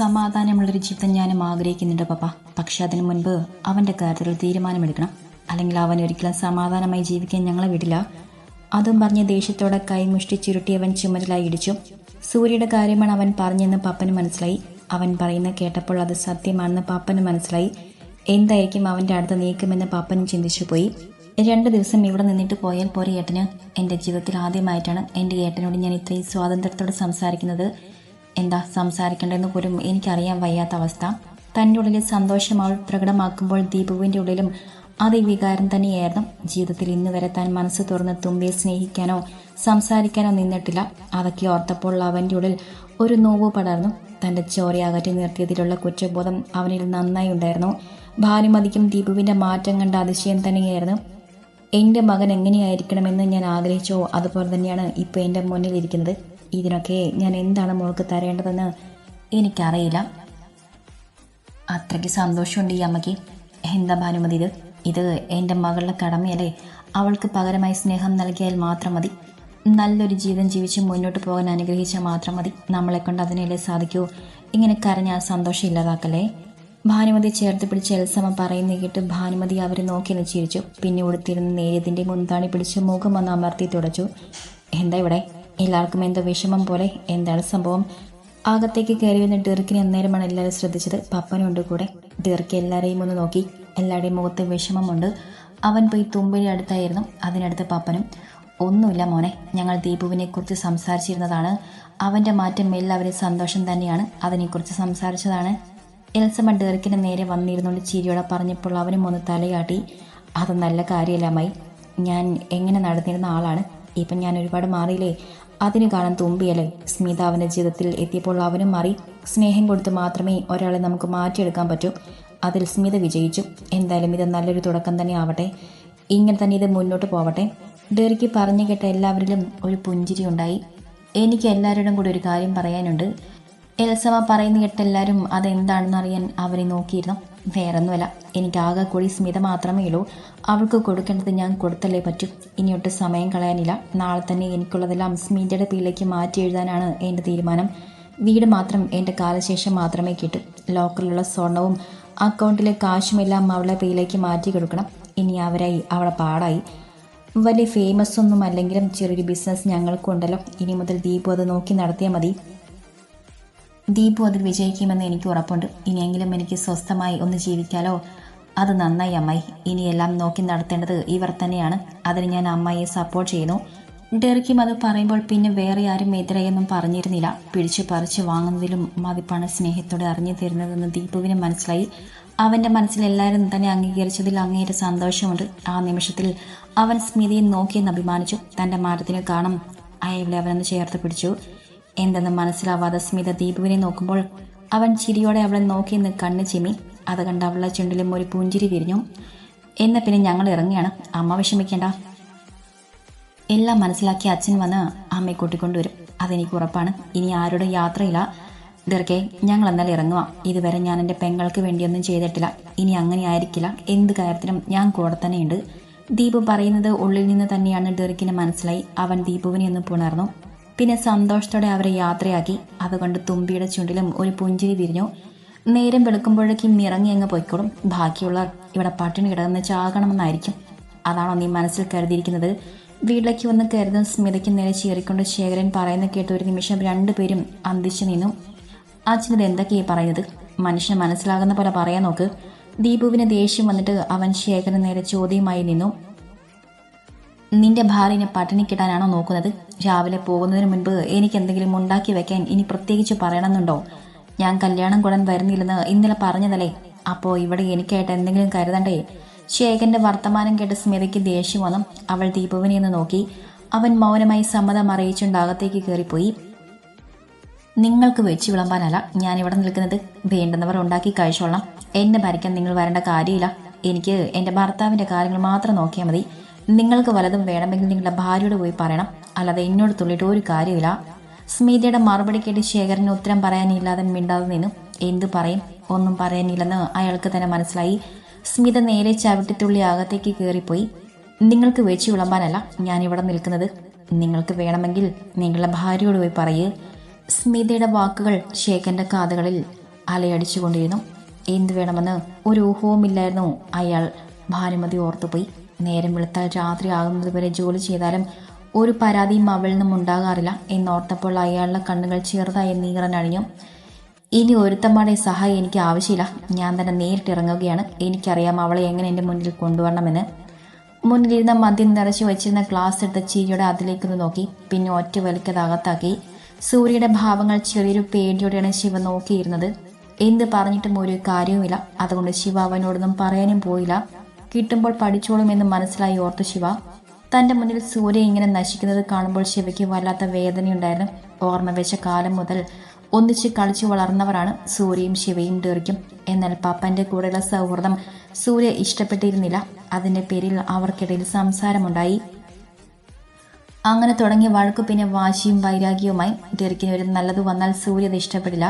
സമാധാനമുള്ളൊരു ജീവിതം ഞാനും ആഗ്രഹിക്കുന്നുണ്ട് പപ്പ. പക്ഷെ അതിനു മുൻപ് അവന്റെ കാര്യത്തിൽ തീരുമാനമെടുക്കണം. അല്ലെങ്കിൽ അവൻ ഒരിക്കലും സമാധാനമായി ജീവിക്കാൻ ഞങ്ങളെ വിടില്ല. അതും പറഞ്ഞ് ദേഷ്യത്തോടെ കൈമുഷ്ടി ചുരുട്ടി അവൻ ചുമരിലായി ഇടിച്ചു. സൂര്യയുടെ കാര്യമാണ് അവൻ പറഞ്ഞെന്ന് പപ്പന് മനസ്സിലായി. അവൻ പറയുന്ന കേട്ടപ്പോൾ അത് സത്യമാണെന്ന് പപ്പന് മനസ്സിലായി. എന്തായിരിക്കും അവന്റെ അടുത്ത് നീക്കുമെന്ന് പപ്പനും ചിന്തിച്ചു പോയി. രണ്ട് ദിവസം ഇവിടെ നിന്നിട്ട് പോയാൽ പോരെ ഏട്ടന്. എന്റെ ജീവിതത്തിൽ ആദ്യമായിട്ടാണ് എന്റെ ഏട്ടനോട് ഞാൻ ഇത്രയും സ്വാതന്ത്ര്യത്തോടെ സംസാരിക്കുന്നത്. എന്താ സംസാരിക്കേണ്ടതെന്ന് പോലും എനിക്കറിയാൻ വയ്യാത്ത അവസ്ഥ. തന്റെ ഉള്ളിലെ സന്തോഷം അവൾ പ്രകടമാക്കുമ്പോൾ ദീപുവിന്റെ ഉള്ളിലും അതേ വികാരം തന്നെയായിരുന്നു. ജീവിതത്തിൽ ഇന്ന് വരെ താൻ മനസ്സ് തുറന്ന് തുമ്പിയെ സ്നേഹിക്കാനോ സംസാരിക്കാനോ നിന്നിട്ടില്ല. അതൊക്കെ ഓർത്തപ്പോൾ അവന്റെ ഉള്ളിൽ ഒരു നോവ് പടർന്നു. തന്റെ ചോരയകറ്റി നിർത്തിയതിലുള്ള കുറ്റബോധം അവനിൽ നന്നായി ഉണ്ടായിരുന്നു. ഭാനുമതിക്കും ദീപുവിന്റെ മാറ്റം കണ്ട അതിശയം തന്നെയായിരുന്നു. എന്റെ മകൻ എങ്ങനെയായിരിക്കണമെന്ന് ഞാൻ ആഗ്രഹിച്ചോ? അതുപോലെ തന്നെയാണ് ഇപ്പോൾ എന്റെ മുന്നിലിരിക്കുന്നത്. ഇതിനൊക്കെ ഞാൻ എന്താണ് മോൾക്ക് തരേണ്ടതെന്ന് എനിക്കറിയില്ല. അത്രയ്ക്ക് സന്തോഷമുണ്ട് ഈ അമ്മയ്ക്ക്. എന്താ ഭാനുമതി ഇത്? ഇത് എന്റെ മകളുടെ കടമയല്ലേ? അവൾക്ക് പകരമായി സ്നേഹം നൽകിയാൽ മാത്രം മതി. നല്ലൊരു ജീവിതം ജീവിച്ച് മുന്നോട്ട് പോകാൻ അനുഗ്രഹിച്ചാൽ മാത്രം മതി. നമ്മളെ കൊണ്ട് അതിനല്ലേ സാധിക്കൂ. ഇങ്ങനെ കരഞ്ഞാൽ സന്തോഷം ഇല്ലാതാക്കല്ലേ? ഭാനുമതി ചേർത്ത് പിടിച്ച് എൽസമ്മ പറയുന്ന കേട്ട് ഭാനുമതി അവരെ നോക്കി നിശ്ചയിച്ചു പിന്നെ ഉടുത്തിരുന്ന് നേരിയതിന്റെ മുന്താണി പിടിച്ച് മുഖം ഒന്ന് അമർത്തി തുടച്ചു. എന്താ ഇവിടെ? എല്ലാവർക്കും എന്തോ വിഷമം പോലെ എന്താണ് സംഭവം? അകത്തേക്ക് കയറി വന്ന് ഡെറിക്കിനെ അന്നേരമാണ് എല്ലാവരും ശ്രദ്ധിച്ചത്. പപ്പനുണ്ട് കൂടെ. ഡെറിക്ക് എല്ലാവരെയും ഒന്ന് നോക്കി. എല്ലാവരുടെയും മുഖത്ത് വിഷമമുണ്ട്. അവൻ പോയി തുമ്പിന് അടുത്തായിരുന്നു. അതിനടുത്ത് പപ്പനും ഒന്നുമില്ല മോനെ. ഞങ്ങൾ ദീപുവിനെ കുറിച്ച് സംസാരിച്ചിരുന്നതാണ്. അവന്റെ മാറ്റം എല്ലാവരും സന്തോഷം തന്നെയാണ്. അതിനെക്കുറിച്ച് സംസാരിച്ചതാണ്. എൽസമ്മ ഡെറിക്കിന് നേരെ വന്നിരുന്നുകൊണ്ട് ചിരിയോടെ പറഞ്ഞപ്പോൾ അവനും ഒന്ന് തലയാട്ടി അത് നല്ല കാര്യമല്ല മൈ. ഞാൻ എങ്ങനെ നടന്നിരുന്ന ആളാണ്. ഇപ്പം ഞാൻ ഒരുപാട് മാറിയില്ലേ? അതിന് കാണാൻ തുമ്പിയല്ലേ? സ്മിത അവന്റെ ജീവിതത്തിൽ എത്തിയപ്പോൾ അവനും മാറി. സ്നേഹം കൊടുത്ത് മാത്രമേ ഒരാളെ നമുക്ക് മാറ്റിയെടുക്കാൻ പറ്റൂ. അതിൽ സ്മിത വിജയിച്ചു. എന്തായാലും ഇത് നല്ലൊരു തുടക്കം തന്നെ ആവട്ടെ. ഇങ്ങനെ തന്നെ ഇത് മുന്നോട്ട് പോവട്ടെ. ഡെറിക്ക് പറഞ്ഞു കേട്ട എല്ലാവരിലും ഒരു പുഞ്ചിരി ഉണ്ടായി. എനിക്ക് എല്ലാവരോടും കൂടി ഒരു കാര്യം പറയാനുണ്ട്. എൽസമ പറയുന്ന കേട്ട് എല്ലാവരും അതെന്താണെന്ന് അറിയാൻ അവരെ നോക്കിയിരുന്നു. വേറൊന്നുമല്ല എനിക്ക് ആകെ കൂടി സ്മിത മാത്രമേ ഉള്ളൂ. അവൾക്ക് കൊടുക്കേണ്ടത് ഞാൻ കൊടുത്തല്ലേ പറ്റൂ. ഇനിയൊട്ട് സമയം കളയാനില്ല. നാളെ തന്നെ എനിക്കുള്ളതെല്ലാം സ്മിതയുടെ പേരിലേക്ക് മാറ്റി എഴുതാനാണ് എന്റെ തീരുമാനം. വീട് മാത്രം എന്റെ കാലശേഷം മാത്രമേ കിട്ടൂ. ലോക്കറിലുള്ള സ്വർണവും അക്കൗണ്ടിലെ കാശുമെല്ലാം അവളുടെ പേരിലേക്ക് മാറ്റി കൊടുക്കണം. ഇനി അവരായി അവളെ പാടായി. വലിയ ഫേമസ് ഒന്നും അല്ലെങ്കിലും ചെറിയൊരു ബിസിനസ് ഞങ്ങൾക്കുണ്ടല്ലോ. ഇനി മുതൽ ദീപു അത് നോക്കി നടത്തിയാൽ മതി. ദീപു അതിൽ വിജയിക്കുമെന്ന് എനിക്ക് ഉറപ്പുണ്ട്. ഇനിയെങ്കിലും എനിക്ക് സ്വസ്ഥമായി ഒന്ന് ജീവിക്കാലോ? അത് നന്നായി അമ്മായി. ഇനിയെല്ലാം നോക്കി നടത്തേണ്ടത് ഇവർ തന്നെയാണ്. അതിന് ഞാൻ അമ്മായിയെ സപ്പോർട്ട് ചെയ്യുന്നു. ഡെറിക്കും അത് പറയുമ്പോൾ പിന്നെ വേറെ ആരും എതിരെയൊന്നും പറഞ്ഞിരുന്നില്ല. പിടിച്ചു പറിച്ച് വാങ്ങുന്നതിലും മതിപ്പാണ് സ്നേഹത്തോടെ അറിഞ്ഞു തരുന്നതെന്ന് ദീപുവിന് മനസ്സിലായി. അവന്റെ മനസ്സിൽ എല്ലാവരും തന്നെ അംഗീകരിച്ചതിൽ അങ്ങേരെ സന്തോഷമുണ്ട്. ആ നിമിഷത്തിൽ അവൻ സ്മിതിയെ നോക്കിയെന്ന് അഭിമാനിച്ചു. തന്റെ മാറ്റത്തിന് കാണും അയവിളെ അവനൊന്ന് ചേർത്ത് പിടിച്ചു. എന്തെന്ന് മനസ്സിലാവാതെ സ്മിത ദീപുവിനെ നോക്കുമ്പോൾ അവൻ ചിരിയോടെ അവളെ നോക്കി നിന്ന് കണ്ണ് ചിമ്മി. അത് കണ്ട് അവളുടെ ചുണ്ടിലും ഒരു പുഞ്ചിരി വിരിഞ്ഞു. എന്ന പിന്നെ ഞങ്ങൾ ഇറങ്ങിയാണ്. അമ്മ വിഷമിക്കേണ്ട. എല്ലാം മനസ്സിലാക്കി അച്ഛൻ വന്ന് അമ്മയെ കൂട്ടിക്കൊണ്ടുവരും. അതെനിക്ക് ഉറപ്പാണ്. ഇനി ആരുടെ യാത്രയില്ല. ദീർഘെ ഞങ്ങൾ എന്നാലും ഇറങ്ങുക ഇതുവരെ ഞാൻ എന്റെ പെങ്ങൾക്ക് വേണ്ടിയൊന്നും ചെയ്തിട്ടില്ല. ഇനി അങ്ങനെ ആയിരിക്കില്ല. എന്ത് കാര്യത്തിനും ഞാൻ കൂടെ തന്നെയുണ്ട്. ദീപു പറയുന്നത് ഉള്ളിൽ നിന്ന് തന്നെയാണ് ഡെറിക്കിന് മനസ്സിലായി. അവൻ ദീപുവിനെ ഒന്ന് പുണർന്നു. പിന്നെ സന്തോഷത്തോടെ അവരെ യാത്രയാക്കി. അതുകൊണ്ട് തുമ്പിയുടെ ചുണ്ടിലും ഒരു പുഞ്ചിരി വിരിഞ്ഞു. നേരം വെളുക്കുമ്പോഴേക്കും ഇറങ്ങി അങ്ങ് പോയിക്കോളും. ബാക്കിയുള്ളവർ ഇവിടെ പട്ടിണി കിടന്ന് ചാകണമെന്നായിരിക്കും. അതാണോ നീ മനസ്സിൽ കരുതിയിരിക്കുന്നത്? വീട്ടിലേക്ക് വന്ന് കരുതും സ്മിതയ്ക്ക് നേരെ ചേറിക്കൊണ്ട് ശേഖരൻ പറയുന്ന കേട്ട് ഒരു നിമിഷം രണ്ടുപേരും അന്തിച്ചു നിന്നു. അച്ഛനത് എന്തൊക്കെയാ പറയുന്നത്? മനുഷ്യന് മനസ്സിലാകുന്ന പോലെ പറയാൻ നോക്ക്. ദീപുവിന് ദേഷ്യം വന്നിട്ട് അവൻ ശേഖരൻ നേരെ ചോദ്യമായി നിന്നു. നിന്റെ ഭാര്യനെ പട്ടിണി കിട്ടാനാണോ നോക്കുന്നത്? രാവിലെ പോകുന്നതിന് മുൻപ് എനിക്ക് എന്തെങ്കിലും ഉണ്ടാക്കി വെക്കാൻ ഇനി പ്രത്യേകിച്ച് പറയണമെന്നുണ്ടോ? ഞാൻ കല്യാണം കൂടാൻ വരുന്നില്ലെന്ന് ഇന്നലെ പറഞ്ഞതല്ലേ? അപ്പോൾ ഇവിടെ എനിക്കായിട്ട് എന്തെങ്കിലും കരുതണ്ടേ? ശേഖന്റെ വർത്തമാനം കേട്ട് സ്മിതയ്ക്ക് ദേഷ്യം വന്നു. അവൾ ദീപുവിനെ ഒന്ന് നോക്കി. അവൻ മൗനമായി സമ്മതം അറിയിച്ചുകൊണ്ട് അകത്തേക്ക് കയറിപ്പോയി. നിങ്ങൾക്ക് വെച്ച് വിളമ്പാനല്ല ഞാൻ ഇവിടെ നിൽക്കുന്നത്. വേണ്ടുന്നവർ ഉണ്ടാക്കി കഴിച്ചോളാം. എന്നെ ഭരിക്കാൻ നിങ്ങൾ വരേണ്ട കാര്യമില്ല. എനിക്ക് എന്റെ ഭർത്താവിന്റെ കാര്യങ്ങൾ മാത്രം നോക്കിയാൽ മതി. നിങ്ങൾക്ക് വലതും വേണമെങ്കിൽ നിങ്ങളുടെ ഭാര്യയോട് പോയി പറയണം. അല്ലാതെ എന്നോട് തുള്ളിയിട്ട് ഒരു കാര്യമില്ല സ്മിതയുടെ മറുപടി കേട്ട് ശേഖരന് ഉത്തരം പറയാനില്ലാതെ മിണ്ടാതെ നിന്നു. എന്തു പറയും? ഒന്നും പറയാനില്ലെന്ന് അയാൾക്ക് തന്നെ മനസ്സിലായി. സ്മിത നേരെ ചവിട്ടിത്തുള്ളി അകത്തേക്ക് കയറിപ്പോയി. നിങ്ങൾക്ക് വെച്ച് വിളമ്പാനല്ല ഞാൻ ഇവിടെ നിൽക്കുന്നത്. നിങ്ങൾക്ക് വേണമെങ്കിൽ നിങ്ങളുടെ ഭാര്യയോട് പോയി പറയൂ. സ്മിതയുടെ വാക്കുകൾ ശേഖരന്റെ കാതുകളിൽ അലയടിച്ചുകൊണ്ടിരുന്നു. എന്തു വേണമെന്ന് ഒരു ഊഹവുമില്ലായിരുന്നു. അയാൾ ഭാനുമതി ഓർത്തുപോയി. നേരം വെളുത്താൽ രാത്രി ആകുന്നത് വരെ ജോലി ചെയ്താലും ഒരു പരാതിയും അവളിൽ നിന്നും ഉണ്ടാകാറില്ല എന്നോർത്തപ്പോൾ അയാളുടെ കണ്ണുകൾ ചെറുതായി നീറനണിഞ്ഞു. ഇനി ഒരുത്തമ്മയുടെ സഹായം എനിക്ക് ആവശ്യമില്ല. ഞാൻ തന്നെ നേരിട്ട് ഇറങ്ങുകയാണ്. എനിക്കറിയാം അവളെ എങ്ങനെ എന്റെ മുന്നിൽ കൊണ്ടുവരണമെന്ന്. മുന്നിലിരുന്ന മദ്യം നിറച്ചു വെച്ചിരുന്ന ഗ്ലാസ് എടുത്ത ചിരിയുടെ അതിലേക്കൊന്ന് നോക്കി. പിന്നെ ഒറ്റ വലിക്കത് അകത്താക്കി. സൂര്യയുടെ ഭാവങ്ങൾ ചെറിയൊരു പേടിയോടെയാണ് ശിവ നോക്കിയിരുന്നത്. എന്ത് പറഞ്ഞിട്ടും ഒരു കാര്യവുമില്ല. അതുകൊണ്ട് ശിവ അവനോടൊന്നും പറയാനും പോയില്ല. കിട്ടുമ്പോൾ പഠിച്ചോളുമെന്ന് മനസ്സിലായി ഓർത്തു ശിവ. തന്റെ മുന്നിൽ സൂര്യ ഇങ്ങനെ നശിക്കുന്നത് കാണുമ്പോൾ ശിവയ്ക്ക് വല്ലാത്ത വേദനയുണ്ടായിരുന്നു. ഓർമ്മ വെച്ച കാലം മുതൽ ഒന്നിച്ച് കളിച്ചു വളർന്നവരാണ് സൂര്യയും ശിവയും ഡെറിക്കും എന്നാൽ പപ്പന്റെ കൂടെയുള്ള സൗഹൃദം സൂര്യ ഇഷ്ടപ്പെട്ടിരുന്നില്ല. അതിന്റെ പേരിൽ അവർക്കിടയിൽ സംസാരമുണ്ടായി. അങ്ങനെ തുടങ്ങിയ വഴക്കു പിന്നെ വാശിയും വൈരാഗ്യവുമായി ഡെറിക്കിന് ഒരു നല്ലത് വന്നാൽ സൂര്യ അത് ഇഷ്ടപ്പെടില്ല.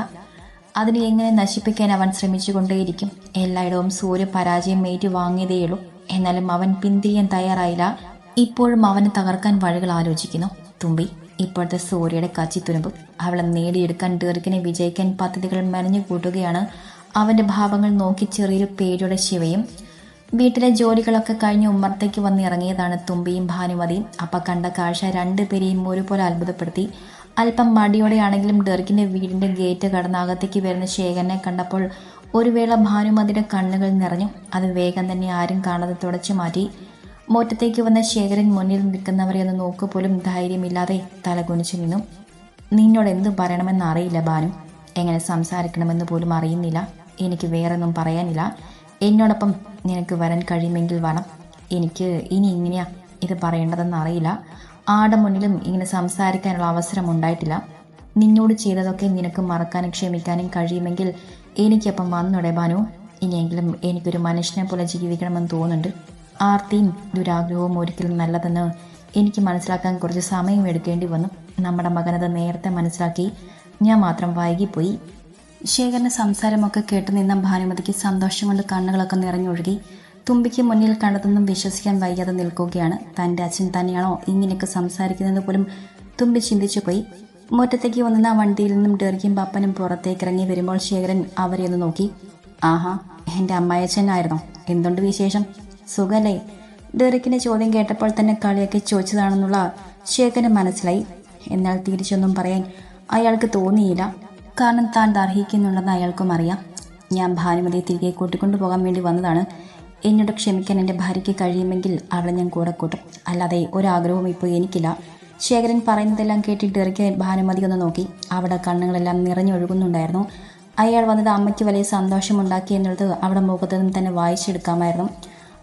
അതിനെ എങ്ങനെ നശിപ്പിക്കാൻ അവൻ ശ്രമിച്ചുകൊണ്ടേയിരിക്കും? എല്ലായിടവും സൂര്യ പരാജയം ഏറ്റു വാങ്ങിയതേയുള്ളൂ എന്നാലും അവൻ പിന്തിരിയാൻ തയ്യാറായില്ല. ഇപ്പോഴും അവനെ തകർക്കാൻ വഴികൾ ആലോചിക്കുന്നു. തുമ്പി ഇപ്പോഴത്തെ സൂര്യയുടെ കച്ചിത്തുരുമ്പ് അവളെ നേടിയെടുക്കാൻ ഡെറിക്കിനെ വിജയിക്കാൻ പദ്ധതികൾ മെനഞ്ഞു കൂട്ടുകയാണ് അവന്റെ ഭാവങ്ങൾ നോക്കി ചെറിയൊരു പേടിയുടെ ശിവയും. വീട്ടിലെ ജോലികളൊക്കെ കഴിഞ്ഞ് ഉമ്മർത്തേക്ക് വന്നിറങ്ങിയതാണ് തുമ്പിയും ഭാനുമതിയും. അപ്പ കണ്ട കാഴ്ച രണ്ടുപേരെയും ഒരുപോലെ അത്ഭുതപ്പെടുത്തി. അല്പം മടിയോടെയാണെങ്കിലും ഡെറിക്കിന്റെ വീടിന്റെ ഗേറ്റ് കടന്ന് അകത്തേക്ക് വരുന്ന ശേഖരനെ കണ്ടപ്പോൾ ഒരു വേള ഭാനുമതിയുടെ കണ്ണുകൾ നിറഞ്ഞു. അത് വേഗം തന്നെ ആരും കാണാതെ തുടച്ചു മാറ്റി. മുറ്റത്തേക്ക് വന്ന ശേഖരൻ മുന്നിൽ നിൽക്കുന്നവരെ ഒന്ന് നോക്കുപോലും ധൈര്യമില്ലാതെ തലകുനിച്ചു നിന്നു. നിന്നോട് എന്തു പറയണമെന്ന് അറിയില്ല ഭാനു. എങ്ങനെ സംസാരിക്കണമെന്ന് പോലും അറിയുന്നില്ല. എനിക്ക് വേറെ ഒന്നും പറയാനില്ല. എന്നോടൊപ്പം നിനക്ക് വരാൻ കഴിയുമെങ്കിൽ വേണം എനിക്ക് ഇനി ഇങ്ങനെയാ ഇത് പറയേണ്ടതെന്ന് അറിയില്ല. ആടെ മുന്നിലും ഇങ്ങനെ സംസാരിക്കാനുള്ള അവസരം ഉണ്ടായിട്ടില്ല. നിന്നോട് ചെയ്തതൊക്കെ നിനക്ക് മറക്കാനും ക്ഷമിക്കാനും കഴിയുമെങ്കിൽ എനിക്കപ്പം വന്നോടെ ബാനു. ഇനിയെങ്കിലും എനിക്കൊരു മനുഷ്യനെ പോലെ ജീവിക്കണമെന്ന് തോന്നുന്നുണ്ട്. ആർത്തിയും ദുരാഗ്രഹവും ഒരിക്കലും നല്ലതെന്ന് എനിക്ക് മനസ്സിലാക്കാൻ കുറച്ച് സമയം എടുക്കേണ്ടി വന്നു. നമ്മുടെ മകനത് നേരത്തെ മനസ്സിലാക്കി. ഞാൻ മാത്രം വൈകിപ്പോയി. ശേഖരന്റെ സംസാരമൊക്കെ കേട്ട് നിന്ന ഭാനുമതിക്ക് സന്തോഷം കൊണ്ട് കണ്ണുകളൊക്കെ നിറഞ്ഞൊഴുകി. തുമ്പിക്ക് മുന്നിൽ കണ്ടതൊന്നും വിശ്വസിക്കാൻ വയ്യാതെ നിൽക്കുകയാണ്. തന്റെ അച്ഛൻ തന്നെയാണോ ഇങ്ങനെയൊക്കെ സംസാരിക്കുന്നത് പോലും തുമ്പി ചിന്തിച്ചു പോയി. മുറ്റത്തേക്ക് വന്നിരുന്ന വണ്ടിയിൽ നിന്നും ഡെറിക്കും പപ്പനും പുറത്തേക്ക് ഇറങ്ങി വരുമ്പോൾ ശേഖരൻ അവരെ ഒന്ന് നോക്കി. ആഹാ എന്റെ അമ്മായച്ഛനായിരുന്നോ എന്തുണ്ട് വിശേഷം? സുഖല്ലേ? ഡെറിക്കിന്റെ ചോദ്യം കേട്ടപ്പോൾ തന്നെ കളിയൊക്കെ ചോദിച്ചതാണെന്നുള്ള ശേഖരൻ മനസ്സിലായി. എന്നാൽ തിരിച്ചൊന്നും പറയാൻ അയാൾക്ക് തോന്നിയില്ല. കാരണം താൻ ദർഹിക്കുന്നുണ്ടെന്ന് അയാൾക്കും അറിയാം. ഞാൻ ഭാനുമതിയെ തിരികെ കൂട്ടിക്കൊണ്ടു പോകാൻ വേണ്ടി വന്നതാണ്. എന്നോട് ക്ഷമിക്കാൻ എന്റെ ഭാര്യയ്ക്ക് കഴിയുമെങ്കിൽ അവളെ ഞാൻ കൂടെ കൂട്ടും. അല്ലാതെ ഒരാഗ്രഹവും ഇപ്പോൾ എനിക്കില്ല. ശേഖരൻ പറയുന്നതെല്ലാം കേട്ടിട്ട് ഇറക്കി ഭാനുമതി ഒന്ന് നോക്കി. അവിടെ കണ്ണുകളെല്ലാം നിറഞ്ഞൊഴുകുന്നുണ്ടായിരുന്നു അയാൾ വന്നത് അമ്മയ്ക്ക് വലിയ സന്തോഷമുണ്ടാക്കി എന്നുള്ളത് അവിടെ മുഖത്തു നിന്നും തന്നെ വായിച്ചെടുക്കാമായിരുന്നു.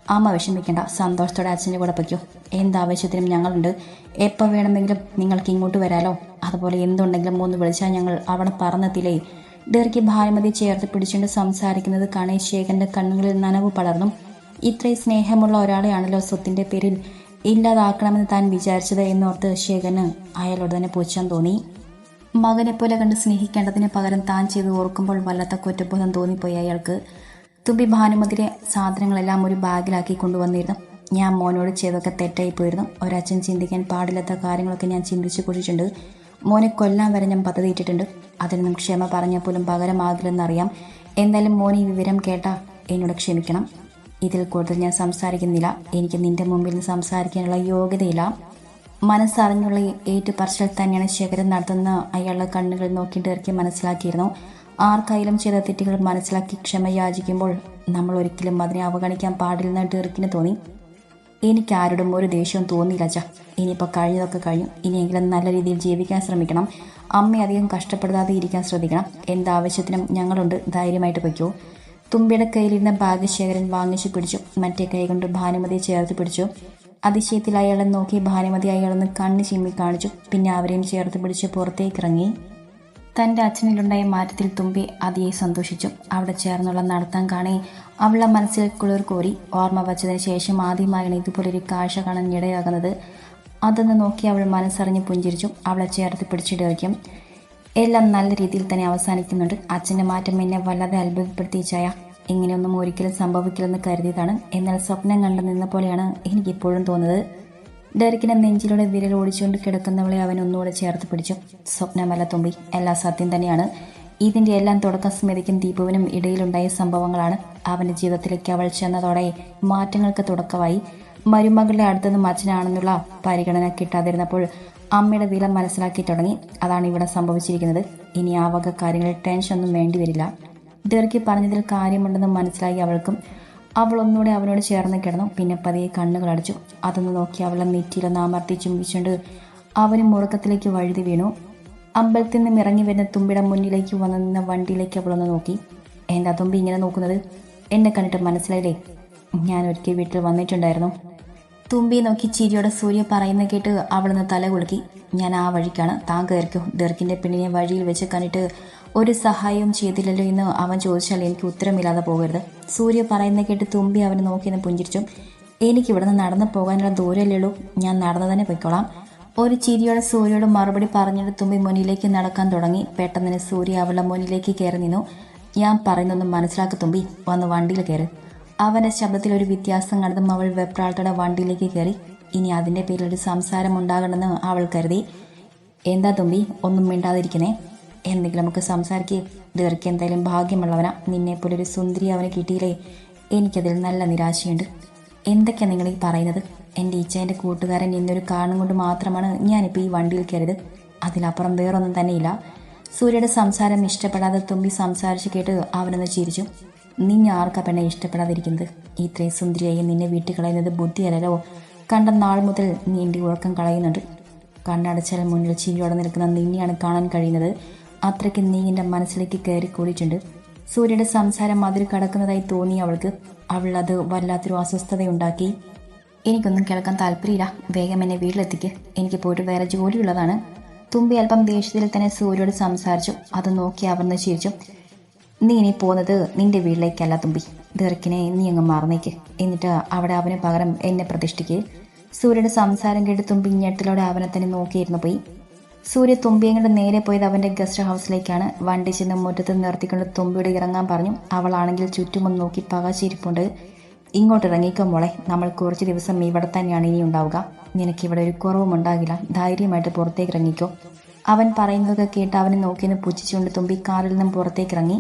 അമ്മ വിഷമിക്കേണ്ട സന്തോഷത്തോടെ അച്ഛന്റെ കൂടെ പൊയ്ക്കോ. എന്താവശ്യത്തിനും ഞങ്ങളുണ്ട്. എപ്പോൾ വേണമെങ്കിലും നിങ്ങൾക്ക് ഇങ്ങോട്ട് വരാലോ. അതുപോലെ എന്തുണ്ടെങ്കിലും ഒന്ന് വിളിച്ചാൽ ഞങ്ങൾ അവിടെ പറന്നെത്തില്ലേ. ഡെറിക്ക് ഭാനുമതി ചേർത്ത് പിടിച്ചുകൊണ്ട് സംസാരിക്കുന്നത് കാണേ ശേഖരന്റെ കണ്ണുകളിൽ നനവ് പടർന്നു. ഇത്രയും സ്നേഹമുള്ള ഒരാളെയാണല്ലോ സ്വത്തിന്റെ പേരിൽ ഇല്ലാതാക്കണമെന്ന് താൻ വിചാരിച്ചത് എന്നോർത്ത് ശേഖരന് അയാളോട് തന്നെ പൂച്ചാൻ തോന്നി. പോലെ കണ്ട് സ്നേഹിക്കേണ്ടതിന് പകരം താൻ ചെയ്ത് ഓർക്കുമ്പോൾ വല്ലാത്ത കുറ്റബോധം തോന്നിപ്പോയി അയാൾക്ക്. തുമ്പി ഭാനുമതിരെ സാധനങ്ങളെല്ലാം ഒരു ബാഗിലാക്കി കൊണ്ടുവന്നിരുന്നു. ഞാൻ മോനോട് ചെയ്തൊക്കെ തെറ്റായി പോയിരുന്നു ഒരച്ഛൻ ചിന്തിക്കാൻ പാടില്ലാത്ത കാര്യങ്ങളൊക്കെ ഞാൻ ചിന്തിച്ചു കുറിച്ചിട്ടുണ്ട് മോനെ കൊല്ലാൻ വരെ ഞാൻ പദ്ധതി ഇട്ടിട്ടുണ്ട്. അതിനൊന്നും ക്ഷമ പറഞ്ഞാൽ പോലും പകരമാകില്ലെന്നറിയാം. എന്തായാലും മോൻ ഈ വിവരം കേട്ടാ എന്നോട് ക്ഷമിക്കണം. ഇതിൽ കൂടുതൽ ഞാൻ സംസാരിക്കുന്നില്ല. എനിക്ക് നിന്റെ മുമ്പിൽ നിന്ന് സംസാരിക്കാനുള്ള യോഗ്യതയില്ല. മനസ്സറിഞ്ഞുള്ള ഏറ്റുപറച്ചിൽ തന്നെയാണ് ശേഖരൻ നടത്തുന്ന അയാളുടെ കണ്ണുകൾ നോക്കി ഇറക്കി മനസ്സിലാക്കിയിരുന്നു. ആർക്കായാലും ചെയ്ത തെറ്റുകൾ മനസ്സിലാക്കി ക്ഷമ യാചിക്കുമ്പോൾ നമ്മൾ ഒരിക്കലും അതിനെ അവഗണിക്കാൻ പാടില്ലെന്ന് ഡെറിക്കിന് തോന്നി. എനിക്ക് ആരോടും ഒരു ദേഷ്യവും തോന്നിയില്ല അച്ഛ. ഇനിയിപ്പോൾ കഴിഞ്ഞതൊക്കെ കഴിഞ്ഞു. ഇനിയെങ്കിലും നല്ല രീതിയിൽ ജീവിക്കാൻ ശ്രമിക്കണം. അമ്മ അധികം കഷ്ടപ്പെടാതെ ഇരിക്കാൻ ശ്രദ്ധിക്കണം. എന്താവശ്യത്തിനും ഞങ്ങളുണ്ട്. ധൈര്യമായിട്ട് വയ്ക്കൂ തുമ്പിയുടെ കയ്യിലിരുന്ന ഭാഗ്യശേഖരൻ ശേഖരൻ വാങ്ങിച്ചു പിടിച്ചു. മറ്റേ കൈകൊണ്ട് ഭാനുമതിയെ ചേർത്ത് പിടിച്ചു. അതിശയത്തിൽ അയാളെ നോക്കി ഭാനുമതി അയാളൊന്ന് കണ്ണ് ചിമ്മി കാണിച്ചു. പിന്നെ അവരെയും ചേർത്ത് പിടിച്ച് പുറത്തേക്ക് ഇറങ്ങി തന്റെ അച്ഛനിലുണ്ടായ മാറ്റത്തിൽ തുമ്പി അതിയെ സന്തോഷിച്ചു. അവിടെ ചേർന്നുള്ള നടത്താൻ കാണി അവളുടെ മനസ്സിൽ കുളിർ കോരി. ഓർമ്മ വച്ചതിന് ശേഷം ആദ്യമായാണ് ഇതുപോലൊരു കാഴ്ച കാണാൻ ഇടയാകുന്നത്. അതൊന്ന് നോക്കി അവൾ മനസ്സറിഞ്ഞ് പുഞ്ചിരിച്ചു. അവളെ ചേർത്ത് പിടിച്ചിടയ്ക്കും എല്ലാം നല്ല രീതിയിൽ തന്നെ അവസാനിക്കുന്നുണ്ട്. അച്ഛന്റെ മാറ്റം എന്നെ വല്ലാതെ അത്ഭുതപ്പെടുത്തിയ ഇങ്ങനെയൊന്നും ഒരിക്കലും സംഭവിക്കില്ലെന്ന് കരുതിയതാണ്. എന്നാൽ സ്വപ്നം കണ്ടു നിന്ന പോലെയാണ് എനിക്കിപ്പോഴും തോന്നുന്നത്. ഡെറിക്കിനെ നെഞ്ചിലൂടെ വിരൽ ഓടിച്ചുകൊണ്ട് കിടക്കുന്നവളെ അവൻ ഒന്നുകൂടെ ചേർത്ത് പിടിച്ചു. സ്വപ്നമല്ല തുമ്പി. എല്ലാ സത്യം തന്നെയാണ്. ഇതിന്റെ എല്ലാം തുടക്കം സ്മൃതിക്കും ദീപുവിനും ഇടയിലുണ്ടായ സംഭവങ്ങളാണ്. അവന്റെ ജീവിതത്തിലേക്ക് അവൾ ചെന്നതോടെ മാറ്റങ്ങൾക്ക് തുടക്കമായി. മരുമകളുടെ അടുത്തുനിന്നും അച്ഛനാണെന്നുള്ള പരിഗണന കിട്ടാതിരുന്നപ്പോൾ അമ്മയുടെ വില മനസ്സിലാക്കി തുടങ്ങി. അതാണ് ഇവിടെ സംഭവിച്ചിരിക്കുന്നത്. ഇനി ആ വക കാര്യങ്ങളിൽ ടെൻഷനൊന്നും വേണ്ടി വരില്ല. ഡെർക്കി പറഞ്ഞതിൽ കാര്യമുണ്ടെന്ന് മനസ്സിലായി അവൾക്കും. അവൾ ഒന്നുകൂടെ അവനോട് ചേർന്ന് കിടന്നു. പിന്നെ പതിയെ കണ്ണുകൾ അടച്ചു. അതൊന്ന് നോക്കി അവളെ നെറ്റിയിലൊന്ന് അമർത്തി ചുംബിച്ചുകൊണ്ട് അവനും മുറക്കത്തിലേക്ക് വഴുതി വീണു. അമ്പലത്തിൽ നിന്നും ഇറങ്ങി വരുന്ന തുമ്പിയുടെ മുന്നിലേക്ക് വന്നു നിന്ന വണ്ടിയിലേക്ക് അവളൊന്ന് നോക്കി. എന്താ തുമ്പി ഇങ്ങനെ നോക്കുന്നത്? എന്നെ കണ്ടിട്ട് മനസ്സിലായില്ലേ? ഞാൻ ഒരിക്കൽ വീട്ടിൽ വന്നിട്ടുണ്ടായിരുന്നു. തുമ്പി നോക്കി ചിരിയോടെ സൂര്യ പറയുന്ന കേട്ട് അവിടുന്ന് തല കുലുക്കി. ഞാൻ ആ വഴിക്കാണ്. താൻ കയറിക്കോ. ദീർഘിന്റെ പെണ്ണിനെ വഴിയിൽ വെച്ച് കണ്ടിട്ട് ഒരു സഹായവും ചെയ്തില്ലല്ലോ എന്ന് അവൻ ചോദിച്ചാൽ എനിക്ക് ഉത്തരമില്ലാതെ പോകരുത്. സൂര്യ പറയുന്ന കേട്ട് തുമ്പി അവനെ നോക്കി എന്ന് പുഞ്ചിരിച്ചു. എനിക്ക് ഇവിടുന്ന് നടന്നു പോകാനുള്ള ദൂരമല്ലേ ഞാൻ നടന്നു തന്നെ പൊയ്ക്കോളാം. ഒരു ചിരിയോടെ സൂര്യയോട് മറുപടി പറഞ്ഞിട്ട് തുമ്പി മുന്നിലേക്ക് നടക്കാൻ തുടങ്ങി. പെട്ടെന്ന് സൂര്യ അവളുടെ മുന്നിലേക്ക് കയറി നിന്നു. ഞാൻ പറയുന്നൊന്നും മനസ്സിലാക്കി തുമ്പി. വന്ന് വണ്ടിയിൽ കയറി. അവന്റെ ശബ്ദത്തിൽ ഒരു വ്യത്യാസം കണ്ടതും അവൾ വെപ്രാളത്തോടെ വണ്ടിയിലേക്ക് കയറി ഇനി അതിന്റെ പേരിൽ ഒരു സംസാരം ഉണ്ടാകണമെന്ന് അവൾ കരുതി. എന്താ തുമ്പി ഒന്നും മിണ്ടാതിരിക്കണേ എന്തെങ്കിലും നമുക്ക് സംസാരിക്കേ. ദീർഘ എന്തായാലും ഭാഗ്യമുള്ളവനാ. നിന്നെപ്പോലെ ഒരു സുന്ദരി അവനെ കിട്ടിയില്ലേ? എനിക്കതിൽ നല്ല നിരാശയുണ്ട്. എന്തൊക്കെയാണ് നിങ്ങൾ ഈ പറയുന്നത്? എന്റെ ഈച്ചേന്റെ കൂട്ടുകാരൻ എന്നൊരു കാരണം കൊണ്ട് മാത്രമാണ് ഞാനിപ്പോൾ ഈ വണ്ടിയിൽ കയറിയത്. അതിലപ്പുറം വേറൊന്നും തന്നെയില്ല. സൂര്യയുടെ സംസാരം ഇഷ്ടപ്പെടാതെ തുമ്പി സംസാരിച്ച് കേട്ട് അവനൊന്ന് ചിരിച്ചു. നിന്നെ ആർക്കാ പെണ്ണെ ഇഷ്ടപ്പെടാതിരിക്കുന്നത്? ഇത്രയും സുന്ദരിയായി നിന്നെ വീട്ടിൽ കളയുന്നത് ബുദ്ധിയല്ലോ കണ്ട നാൾ മുതൽ നീ എന്റെ ഉറക്കം കളയുന്നുണ്ട്. കണ്ണടച്ചാൽ മുന്നിൽ ചിരിയോടെ നിൽക്കുന്ന നിന്നെയാണ് കാണാൻ കഴിയുന്നത്. അത്രയ്ക്ക് നീ എന്റെ മനസ്സിലേക്ക് കയറി കൂടിയിട്ടുണ്ട്. സൂര്യയുടെ സംസാരം അതിൽ കടക്കുന്നതായി തോന്നി അവൾക്ക്. അവൾ അത് വല്ലാത്തൊരു അസ്വസ്ഥതയുണ്ടാക്കി. എനിക്കൊന്നും കേൾക്കാൻ താല്പര്യമില്ല. വേഗം എന്നെ വീട്ടിലെത്തിക്ക്. എനിക്ക് പോയിട്ട് വേറെ ജോലിയുള്ളതാണ്. തുമ്പി അല്പം ദേഷ്യത്തിൽ തന്നെ സൂര്യോട് സംസാരിച്ചു. അത് നോക്കി അവർന്ന് ചിരിച്ചു. നീ ഇനി പോകുന്നത് നിന്റെ വീട്ടിലേക്കല്ല തുമ്പി. ദീർഘിനെ നീ അങ്ങ് മറന്നേക്ക്. എന്നിട്ട് അവിടെ അവന് പകരം എന്നെ പ്രതിഷ്ഠിക്ക്. സൂര്യയുടെ സംസാരം കേട്ട് തുമ്പി ഞെട്ടിലൂടെ അവനെ തന്നെ നോക്കിയിരുന്നു പോയി. സൂര്യ തുമ്പിയും കൊണ്ട് നേരെ പോയത് അവന്റെ ഗസ്റ്റ് ഹൗസിലേക്കാണ്. വണ്ടി ചെന്ന് മുറ്റത്ത് നിർത്തിക്കൊണ്ട് തുമ്പിയോട് ഇറങ്ങാൻ പറഞ്ഞു. അവളാണെങ്കിൽ ചുറ്റുമൊന്ന് നോക്കി പകച്ചിരിപ്പുണ്ട്. ഇങ്ങോട്ട് ഇറങ്ങിക്കോ മോളെ. നമ്മൾ കുറച്ച് ദിവസം ഇവിടെ തന്നെയാണ് ഇനി ഉണ്ടാവുക. നിനക്കിവിടെ ഒരു കുറവും ഉണ്ടാകില്ല. ധൈര്യമായിട്ട് പുറത്തേക്ക് ഇറങ്ങിക്കോ. അവൻ പറയുന്നതൊക്കെ കേട്ട് അവനെ നോക്കിയെന്ന് പുച്ഛിച്ചുകൊണ്ട് തുമ്പി കാറിൽ നിന്നും പുറത്തേക്ക് ഇറങ്ങി.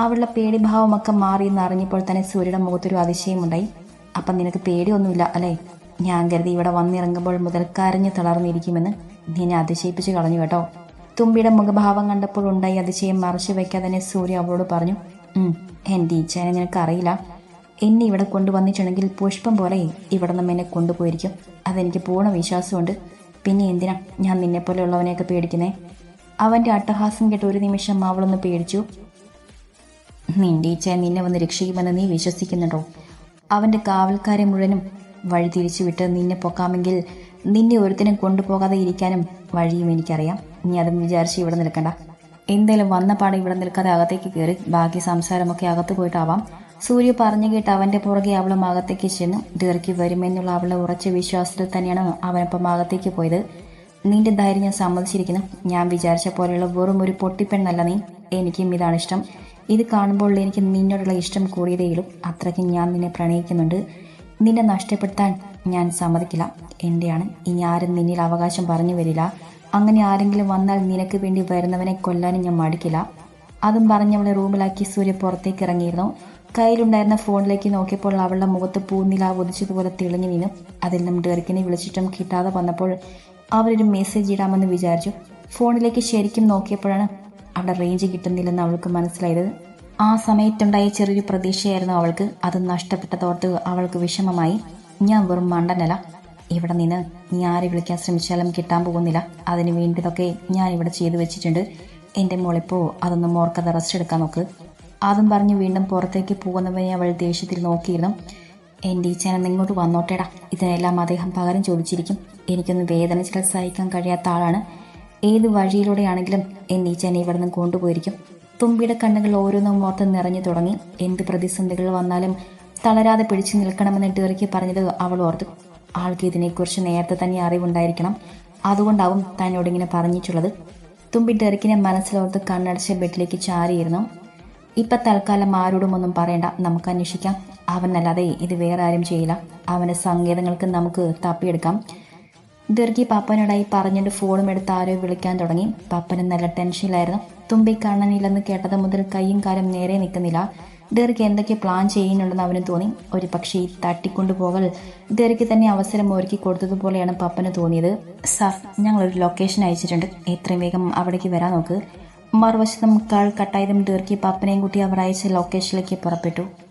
അവളുടെ പേടിഭാവമൊക്കെ മാറി അറിഞ്ഞപ്പോൾ തന്നെ സൂര്യയുടെ മുഖത്തൊരു അതിശയമുണ്ടായി. അപ്പം നിനക്ക് പേടിയൊന്നുമില്ല അല്ലേ? ഞാൻ കരുതി ഇവിടെ വന്നിറങ്ങുമ്പോൾ മുതൽ കരഞ്ഞു തളർന്നിരിക്കുമെന്ന് നിന്നെ അതിശയിപ്പിച്ച് കളഞ്ഞു കേട്ടോ. തുമ്പിയുടെ മുഖഭാവം കണ്ടപ്പോൾ ഉണ്ടായി അതിശയം മറച്ചു വയ്ക്കാതെ തന്നെ സൂര്യ അവളോട് പറഞ്ഞു "ഉം, എന്റെ ഈച്ചേനെ നിനക്കറിയില്ല. എന്നെ ഇവിടെ കൊണ്ടുവന്നിട്ടുണ്ടെങ്കിൽ പുഷ്പം പോലെ ഇവിടെ നിന്ന് എന്നെ കൊണ്ടുപോയിരിക്കും. അതെനിക്ക് പൂർണ വിശ്വാസമുണ്ട്. പിന്നെ എന്തിനാ ഞാൻ നിന്നെപ്പോലെയുള്ളവനെയൊക്കെ പേടിക്കുന്നേ? അവന്റെ അട്ടഹാസം കേട്ട് ഒരു നിമിഷം അവളൊന്ന് പേടിച്ചു. നിന്റെ ഈച്ച നിന്നെ വന്ന് രക്ഷിക്കുമെന്ന് നീ വിശ്വസിക്കുന്നുണ്ടോ? അവന്റെ കാവൽക്കാരെ മുഴുവനും വഴി തിരിച്ചു വിട്ട് നിന്നെ പൊക്കാമെങ്കിൽ നിന്നെ ഒരുത്തിനും കൊണ്ടുപോകാതെ ഇരിക്കാനും വഴിയും എനിക്കറിയാം. നീ അതും വിചാരിച്ച് ഇവിടെ നിൽക്കണ്ട. എന്തായാലും വന്ന പാടെ ഇവിടെ നിൽക്കാതെ അകത്തേക്ക് കയറി ബാക്കി സംസാരമൊക്കെ അകത്ത് പോയിട്ടാവാം. സൂര്യ പറഞ്ഞു കേട്ട് അവന്റെ പുറകെ അവളും അകത്തേക്ക് ചെന്നു ദീർഘി വരുമെന്നുള്ള അവളുടെ ഉറച്ച വിശ്വാസത്തിൽ തന്നെയാണ് അവനൊപ്പം അകത്തേക്ക് പോയത്. നിന്റെ ധൈര്യം ഞാൻ സമ്മതിച്ചിരിക്കുന്നു. ഞാൻ വിചാരിച്ച പോലെയുള്ള വെറും ഒരു പൊട്ടിപ്പെണ്ണല്ല നീ. എനിക്കും ഇതാണ് ഇഷ്ടം. ഇത് കാണുമ്പോൾ എനിക്ക് നിന്നോടുള്ള ഇഷ്ടം കൂടിയതേയുള്ളൂ. അത്രയ്ക്കും ഞാൻ നിന്നെ പ്രണയിക്കുന്നുണ്ട്. നിന്നെ നഷ്ടപ്പെടുത്താൻ ഞാൻ സമ്മതിക്കില്ല. എന്റെയാണ് ഇനി ആരും നിന്നിൽ അവകാശം പറഞ്ഞു വരില്ല. അങ്ങനെ ആരെങ്കിലും വന്നാൽ നിനക്ക് വേണ്ടി വരുന്നവനെ കൊല്ലാനും ഞാൻ മടിക്കില്ല. അതും പറഞ്ഞ് അവളെ റൂമിലാക്കി സൂര്യ പുറത്തേക്ക് ഇറങ്ങിയിരുന്നു. കയ്യിലുണ്ടായിരുന്ന ഫോണിലേക്ക് നോക്കിയപ്പോൾ അവളുടെ മുഖത്ത് പൂന്നില ഒതിച്ചതുപോലെ തെളിഞ്ഞു നിന്നു നിന്നും ഡെറിക്കിനെ വിളിച്ചിട്ടും കിട്ടാതെ വന്നപ്പോൾ അവരൊരു മെസ്സേജ് ഇടാമെന്ന് വിചാരിച്ചു. ഫോണിലേക്ക് ശരിക്കും നോക്കിയപ്പോഴാണ് അവിടെ റേഞ്ച് കിട്ടുന്നില്ലെന്ന് അവൾക്ക് മനസ്സിലായത്. ആ സമയത്തുണ്ടായ ചെറിയൊരു പ്രതീക്ഷയായിരുന്നു അവൾക്ക്. അത് നഷ്ടപ്പെട്ടതോർത്ത് അവൾക്ക് വിഷമമായി. ഞാൻ വെറും മണ്ടനല്ല. ഇവിടെ നിന്ന് നീ ആരെ വിളിക്കാൻ ശ്രമിച്ചാലും കിട്ടാൻ പോകുന്നില്ല. അതിന് വേണ്ടിയതൊക്കെ ഞാൻ ഇവിടെ ചെയ്തു വെച്ചിട്ടുണ്ട്. എന്റെ മോളിപ്പോൾ അതൊന്നും ഓർക്കാതെ റെസ്റ്റ് എടുക്കാൻ നോക്ക്. അതും പറഞ്ഞ് വീണ്ടും പുറത്തേക്ക് പോകുന്നവനെ അവൾ ദേഷ്യത്തിൽ നോക്കിയിരുന്നു. എന്റെ ഈ ചേനൻ ഇങ്ങോട്ട് വന്നോട്ടേടാ. ഇതിനെല്ലാം അദ്ദേഹം പകരം ചോദിച്ചിരിക്കും. എനിക്കൊന്ന് വേദന വേദനിച്ചാൽ സഹിക്കാൻ കഴിയാത്ത ആളാണ്. ഏത് വഴിയിലൂടെയാണെങ്കിലും എന്റെ ഈ ചേന ഇവിടെ നിന്ന് കൊണ്ടുപോയിരിക്കും. തുമ്പിയുടെ കണ്ണുകൾ ഓരോന്നും ഓർത്ത് നിറഞ്ഞു തുടങ്ങി. എന്ത് പ്രതിസന്ധികൾ വന്നാലും തളരാതെ പിടിച്ചു നിൽക്കണമെന്ന് ഡെറിക്ക് പറഞ്ഞത് അവൾ ഓർത്തു. ആൾക്ക് ഇതിനെക്കുറിച്ച് നേരത്തെ തന്നെ അറിവുണ്ടായിരിക്കണം. അതുകൊണ്ടാവും തന്നോട് ഇങ്ങനെ പറഞ്ഞിട്ടുള്ളത്. തുമ്പി ഡെറിക്കിനെ മനസ്സിലോർത്ത് കണ്ണടച്ച ബെഡിലേക്ക് ചാരിയിരുന്നു. ഇപ്പൊ തൽക്കാലം ആരോടും ഒന്നും പറയണ്ട. നമുക്ക് അന്വേഷിക്കാം. അവനല്ലാതെ ഇത് വേറെ ആരും ചെയ്യില്ല. അവന്റെ സങ്കേതങ്ങൾക്ക് നമുക്ക് തപ്പിയെടുക്കാം. ദീർഘി പാപ്പനോടായി പറഞ്ഞിട്ട് ഫോണും എടുത്ത് ആരോ വിളിക്കാൻ തുടങ്ങി. പാപ്പന് നല്ല ടെൻഷനിലായിരുന്നു. തുമ്പി കാണാനില്ലെന്ന് കേട്ടത് മുതൽ കൈയും കാലം നേരെ നിൽക്കുന്നില്ല. ദീർഘ എന്തൊക്കെ പ്ലാൻ ചെയ്യുന്നുണ്ടെന്ന് അവന് തോന്നി. ഒരു പക്ഷേ ഈ തട്ടിക്കൊണ്ടുപോകൽ ദീർഘ തന്നെ അവസരം ഒരുക്കി കൊടുത്തതുപോലെയാണ് പപ്പന് തോന്നിയത്. സാർ ഞങ്ങളൊരു ലൊക്കേഷൻ അയച്ചിട്ടുണ്ട്. എത്രയും വേഗം അവിടേക്ക് വരാൻ നോക്ക്. മറുവശത്തും കാൾ കട്ടായതും ദീർഘി പപ്പനെയും കൂട്ടി അവർ അയച്ച ലൊക്കേഷനിലേക്ക് പുറപ്പെട്ടു.